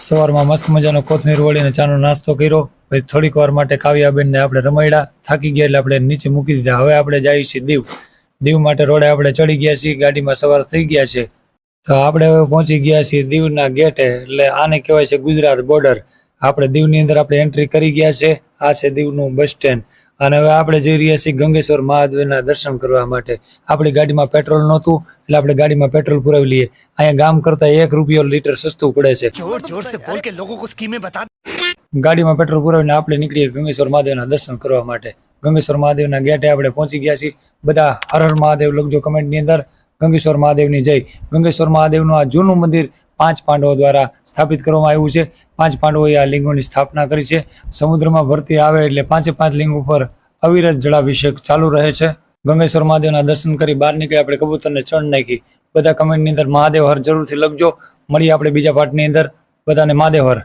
સવારમાં મસ્ત મજાનો કોથમીર વળીને ચાનો નાસ્તો કર્યો. પછી થોડીક વાર માટે કાવ્યાબેનને આપણે રમાડ્યા. થાકી ગયા એટલે આપણે નીચે મૂકી દીધા. હવે આપણે જઈએ છીએ દીવ. દીવ માટે રોડે આપણે ચડી ગયા છીએ. ગાડીમાં સવાર થઈ ગયા છે. તો આપણે હવે પહોંચી ગયા છીએ દીવના ગેટે. એટલે આને કહેવાય છે ગુજરાત બોર્ડર. આપણે દીવની અંદર આપણે એન્ટ્રી કરી ગયા છે. આ છે દીવનું બસ સ્ટેન્ડ. અને હવે આપણે જઈ રહ્યા છીએ ગંગેશ્વર મહાદેવના દર્શન કરવા માટે. આપણી ગાડીમાં પેટ્રોલ નહોતું એટલે આપણે ગાડીમાં પેટ્રોલ પુરાવી લઈએ. અહીંયા ગામ કરતા એક રૂપિયો લીટર સસ્તું પડે છે. ગાડીમાં પેટ્રોલ પુરાવીને આપણે નીકળીએ ગંગેશ્વર મહાદેવના દર્શન કરવા માટે. ગંગેશ્વર મહાદેવના ગેટે આપણે પહોંચી ગયા છીએ. બધા હર હર મહાદેવ લખજો કમેન્ટની અંદર. ગંગેશ્વર મહાદેવની જય. ગંગેશ્વર મહાદેવનું આ જૂનું મંદિર પાંચ પાંડવો દ્વારા સ્થાપિત કરવામાં આવ્યું છે. પાંચ પાંડવોએ આ લિંગોની સ્થાપના કરી છે. સમુદ્રમાં ભરતી આવે એટલે પાંચે પાંચ લિંગ ઉપર અવિરત જળાભિષેક ચાલુ રહે છે. ગંગેશ્વર મહાદેવના દર્શન કરી બહાર નીકળી આપણે કબૂતરને ચણ નાખી. બધા કમેન્ટની અંદર મહાદેવ હર જરૂરથી લખજો. મળીએ આપણે બીજા પાઠની અંદર. બધાને મહાદેવ હર.